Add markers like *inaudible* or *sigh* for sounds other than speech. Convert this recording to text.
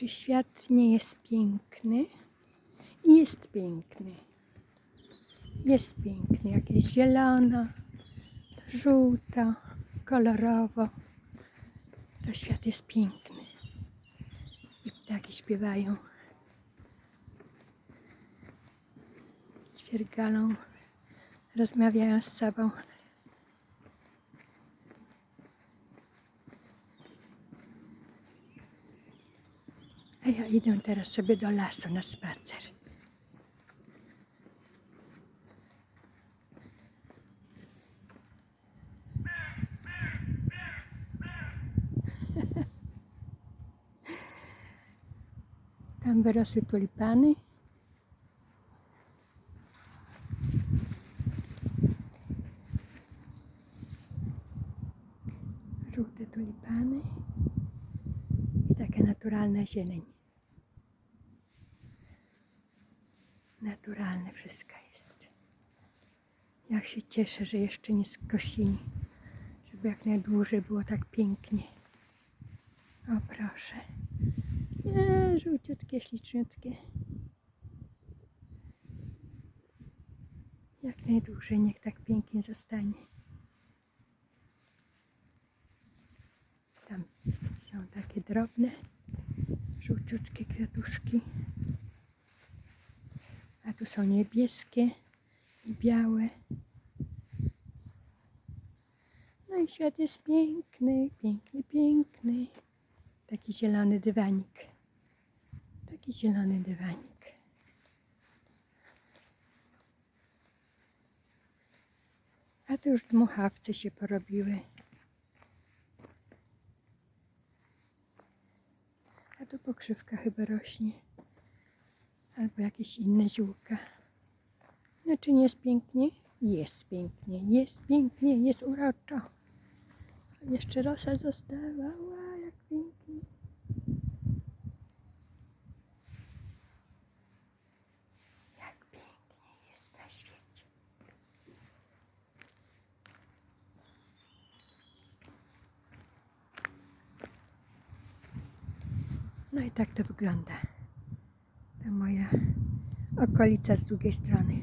Czy świat nie jest piękny? Jest piękny. Jest piękny. Jak jest zielona, żółta, kolorowo. To świat jest piękny. I ptaki śpiewają. Ćwiergalą. Rozmawiają z sobą. A ja idę teraz sobie do lasu na spacer. *laughs* Tam wyrosły tulipany. Żółte tulipany i taka naturalna zieleń. Naturalne wszystko jest. Jak się cieszę, że jeszcze nie skosili, żeby jak najdłużej było tak pięknie. O proszę. Nie, żółciutkie, śliczniutkie. Jak najdłużej niech tak pięknie zostanie. Tam są takie drobne, żółciutkie kwiatuszki. A tu są niebieskie i białe. No i świat jest piękny, piękny, piękny. Taki zielony dywanik. Taki zielony dywanik. A tu już dmuchawce się porobiły. Tu pokrzywka chyba rośnie. Albo jakieś inne ziółka. No czy nie jest pięknie? Jest pięknie, jest pięknie, jest uroczo. Jeszcze rosa została. Ła, jak pięknie. Jak pięknie jest na świecie. No i tak to wygląda. To moja okolica z drugiej strony.